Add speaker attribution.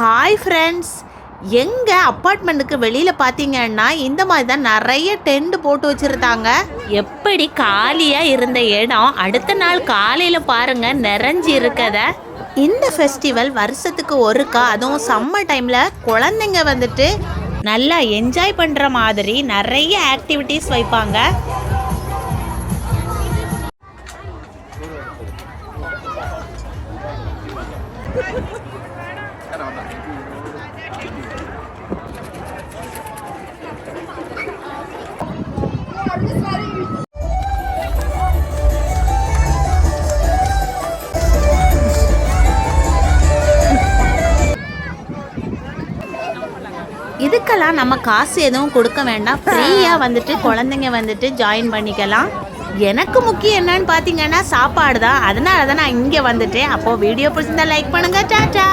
Speaker 1: Hi friends எங்கள் அப்பார்ட்மெண்ட்டுக்கு வெளியில் பார்த்தீங்கன்னா இந்த மாதிரி தான் நிறைய டென்ட் போட்டு வச்சுருந்தாங்க. எப்படி காலியாக இருந்த இடம் அடுத்த நாள் காலையில் பாருங்க நிறைஞ்சு இருக்கத. இந்த ஃபெஸ்டிவல் வருஷத்துக்கு ஒருக்கா அதுவும் சம்மர் டைமில் குழந்தைங்க வந்துட்டு நல்லா என்ஜாய் பண்ணுற மாதிரி நிறைய ஆக்டிவிட்டீஸ் வைப்பாங்க. இதுக்கெல்லாம் நம்ம காசு எதுவும் கொடுக்க வேண்டாம். ஃப்ரீயாக வந்துட்டு குழந்தைங்க வந்துட்டு ஜாயின் பண்ணிக்கலாம். எனக்கு முக்கியம் என்னன்னு பார்த்தீங்கன்னா சாப்பாடு தான் அதனால தான் நான் இங்கே வந்துட்டேன். அப்போது வீடியோ பிடிச்சிருந்தா லைக் பண்ணுங்கள் டாட்டா